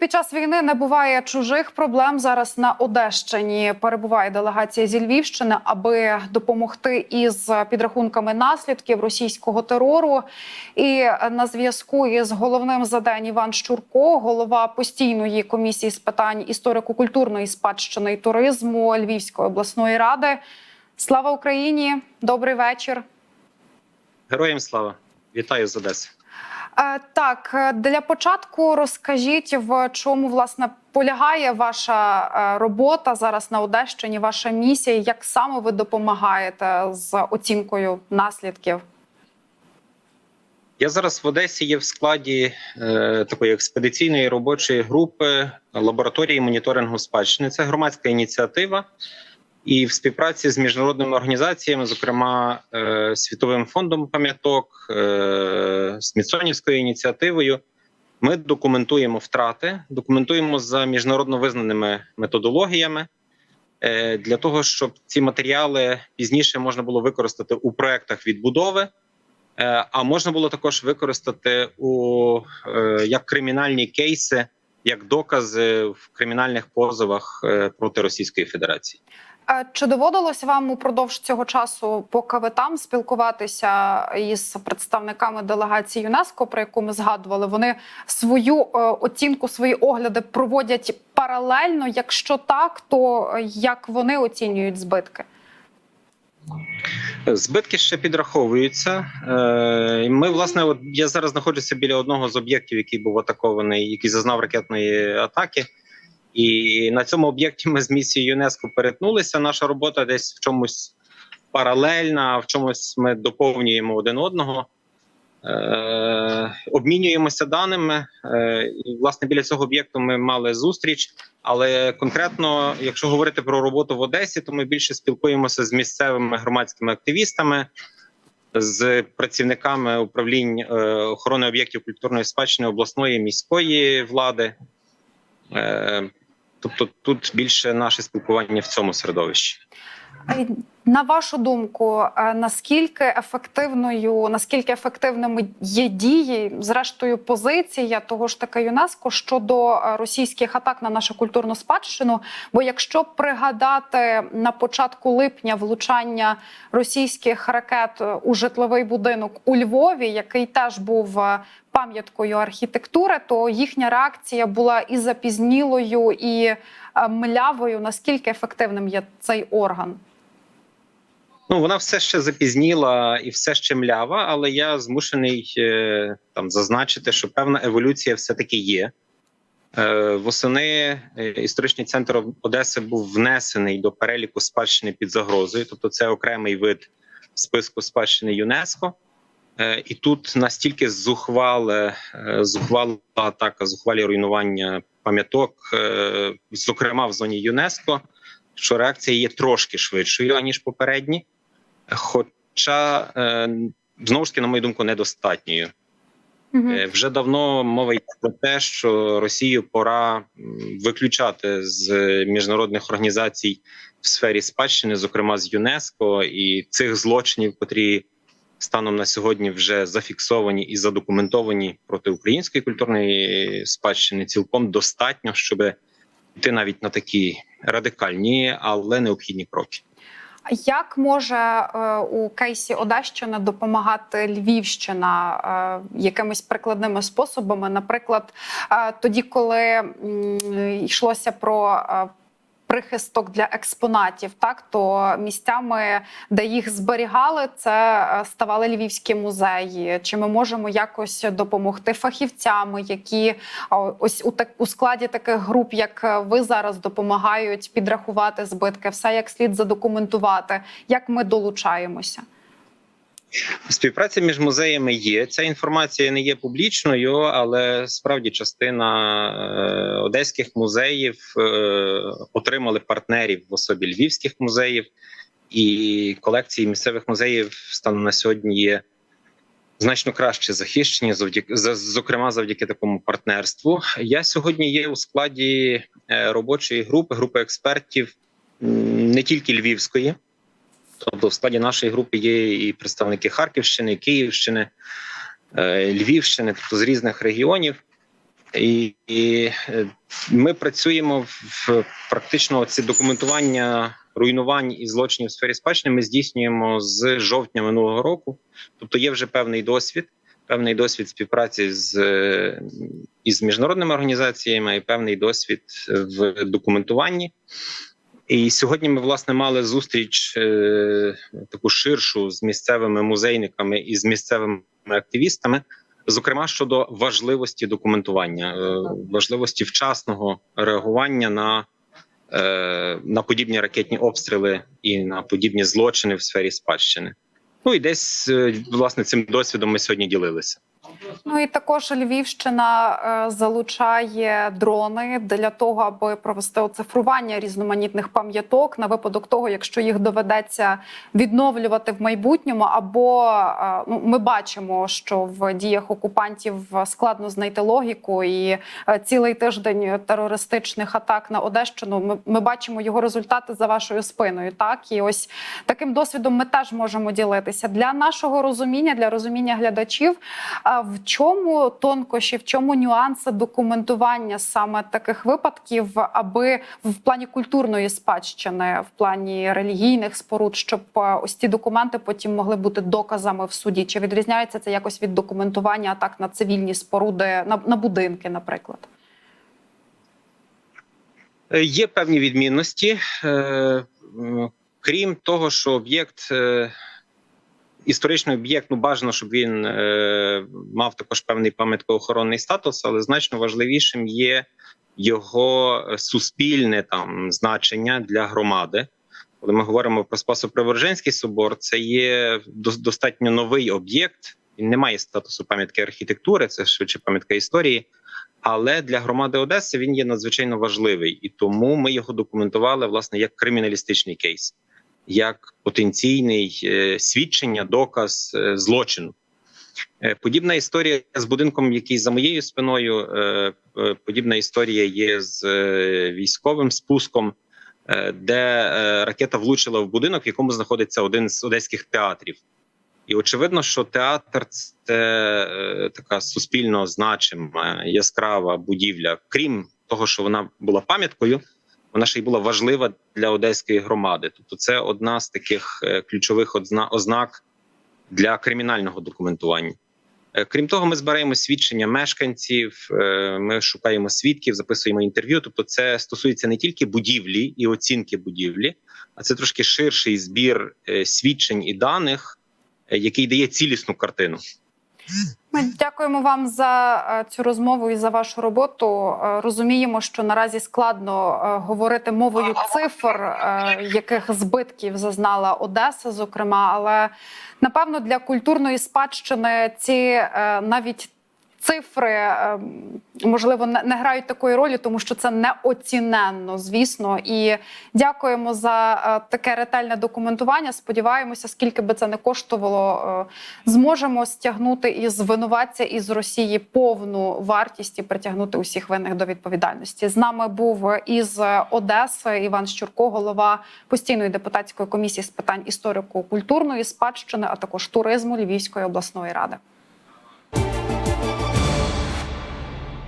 під час війни не буває чужих проблем. Зараз на Одещині перебуває делегація зі Львівщини, аби допомогти із підрахунками наслідків російського терору. І на зв'язку із головним за день Іван Щурко, голова постійної комісії з питань історико-культурної спадщини і туризму Львівської обласної ради. Слава Україні! Добрий вечір. Героям слава! Вітаю з Одеси. Е, Так, е, для початку розкажіть, в чому власне полягає ваша е, робота зараз на Одещині, ваша місія, як саме ви допомагаєте з оцінкою наслідків? Я зараз в Одесі є в складі е, такої експедиційної робочої групи лабораторії моніторингу спадщини. Це громадська ініціатива, і в співпраці з міжнародними організаціями, зокрема е, Світовим фондом пам'яток, е, Смітсонівською ініціативою, ми документуємо втрати, документуємо за міжнародно визнаними методологіями. е, Для того щоб ці матеріали пізніше можна було використати у проектах відбудови, Е, А можна було також використати у е, як кримінальні кейси, як докази в кримінальних позовах проти Російської Федерації. Чи доводилось вам упродовж цього часу, поки ви там спілкуватися із представниками делегації ЮНЕСКО, про яку ми згадували? Вони свою е, оцінку, свої огляди проводять паралельно. Якщо так, то як вони оцінюють збитки? Збитки ще підраховуються. Е, Ми, власне, от я зараз знаходжуся біля одного з об'єктів, який був атакований, який зазнав ракетної атаки. І на цьому об'єкті ми з місією ЮНЕСКО перетнулися. Наша робота десь в чомусь паралельна, в чомусь ми доповнюємо один одного, е, обмінюємося даними. Е, і, власне, біля цього об'єкту ми мали зустріч. Але конкретно, якщо говорити про роботу в Одесі, то ми більше спілкуємося з місцевими громадськими активістами, з працівниками управлінь е, охорони об'єктів культурної спадщини обласної міської влади. Е, Тобто тут більше наше спілкування в цьому середовищі. Е, На вашу думку, е, наскільки ефективною, наскільки ефективними є дії, зрештою, позиція того ж таки ЮНЕСКО щодо е, російських атак на нашу культурну спадщину? Бо якщо пригадати на початку липня влучання російських ракет у житловий будинок у Львові, який теж був е, пам'яткою архітектури, то їхня реакція була і запізнілою, і е, млявою. Наскільки ефективним є цей орган? Ну вона все ще запізніла і все ще млява, але я змушений е, там зазначити, що певна еволюція все таки є. Е, восени е, історичний центр Одеси був внесений до переліку спадщини під загрозою, тобто це окремий вид списку спадщини ЮНЕСКО. І тут настільки зухвале, е, зухвала атака, зухвалі руйнування пам'яток, зокрема в зоні ЮНЕСКО, що реакція є трошки швидшою ніж попередні, хоча е, знову ж таки, на мою думку, недостатньою. Е, Вже давно мова йде про те, що Росію пора виключати з міжнародних організацій в сфері спадщини, зокрема з ЮНЕСКО, і цих злочинів, котрі станом на сьогодні вже зафіксовані і задокументовані проти української культурної спадщини, цілком достатньо, щоб йти навіть на такі радикальні, але необхідні кроки. Як може е, у кейсі Одещини допомагати Львівщина е, якимись прикладними способами? Наприклад, е, тоді, коли йшлося про прихисток для експонатів, так то місцями, де їх зберігали, це е, ставали львівські музеї. Чи ми можемо якось допомогти фахівцями, які ось у так у складі таких груп, як е, ви зараз, допомагають підрахувати збитки, все як слід задокументувати? Як ми долучаємося? Співпраця між музеями є. Ця інформація не є публічною, але справді частина е, одеських музеїв е, отримали партнерів в особі львівських музеїв, і колекції місцевих музеїв станом на сьогодні є значно краще захищені, завдяки зокрема завдяки такому партнерству. Я сьогодні є у складі е, робочої групи, групи експертів не тільки львівської. Тобто, в складі нашої групи є і представники Харківщини, Київщини, е, Львівщини, тобто з різних регіонів. І, і е, ми працюємо в практично ці документування руйнувань і злочинів в сфері спадщини. Ми здійснюємо з жовтня минулого року. Тобто є вже певний досвід, певний досвід співпраці з е, із міжнародними організаціями, і певний досвід в документуванні. І сьогодні ми власне мали зустріч е, таку ширшу з місцевими музейниками і з місцевими активістами. Зокрема щодо важливості документування, е, важливості вчасного реагування на, е, на подібні ракетні обстріли і на подібні злочини в сфері спадщини. Ну і десь е, власне цим досвідом ми сьогодні ділилися. Ну і також Львівщина е, залучає дрони для того, аби провести оцифрування різноманітних пам'яток на випадок того, якщо їх доведеться відновлювати в майбутньому. Або е, ну, ми бачимо, що в діях окупантів складно знайти логіку, і е, цілий тиждень терористичних атак на Одещину. Ми, ми бачимо його результати за вашою спиною. Так і ось таким досвідом ми теж можемо ділитися для нашого розуміння, для розуміння глядачів. А в чому тонкощі, в чому нюанси документування саме таких випадків, аби в плані культурної спадщини, в плані релігійних споруд, щоб е, ось ці документи потім могли бути доказами в суді? Чи відрізняється це якось від документування атак на цивільні споруди, на, на будинки, наприклад? Е, Є певні відмінності, Е, крім того, що об'єкт, історичний об'єкт, ну бажано, щоб він е, мав також певний пам'яткоохоронний статус, але значно важливішим є його суспільне там значення для громади. Коли ми говоримо про Спасо-Преображенський собор, це є достатньо новий об'єкт. Він не має статусу пам'ятки архітектури, це швидше пам'ятка історії. Але для громади Одеси він є надзвичайно важливий, і тому ми його документували власне як криміналістичний кейс, як потенційний е, свідчення, доказ е, злочину. Е, Подібна історія з будинком, який за моєю спиною. Подібна історія є з військовим спуском, де ракета влучила в будинок, в якому знаходиться один з одеських театрів. І очевидно, що театр це така суспільно значима, яскрава будівля. Крім того, що вона була пам'яткою, вона ще й була важлива для одеської громади. Тобто, це одна з таких е, ключових ознак для кримінального документування. Е, Крім того, ми збираємо свідчення мешканців, е, ми шукаємо свідків, записуємо інтерв'ю. Тобто, це стосується не тільки будівлі і оцінки будівлі, а це трошки ширший збір свідчень і даних, який дає цілісну картину. Ми дякуємо вам за е, цю розмову і за вашу роботу. Е, Розуміємо, що наразі складно е, говорити мовою цифр, яких збитків зазнала Одеса, зокрема, але напевно для культурної спадщини ці навіть. Цифри е, можливо не грають такої ролі, тому що це неоціненно, звісно. І дякуємо за е, таке ретельне документування. Сподіваємося, скільки би це не коштувало, е, зможемо стягнути із винуватця із Росії повну вартість і притягнути усіх винних до відповідальності. З нами був із Одеси Іван Щурко, голова постійної депутатської комісії з питань історико-культурної спадщини, а також туризму Львівської обласної ради.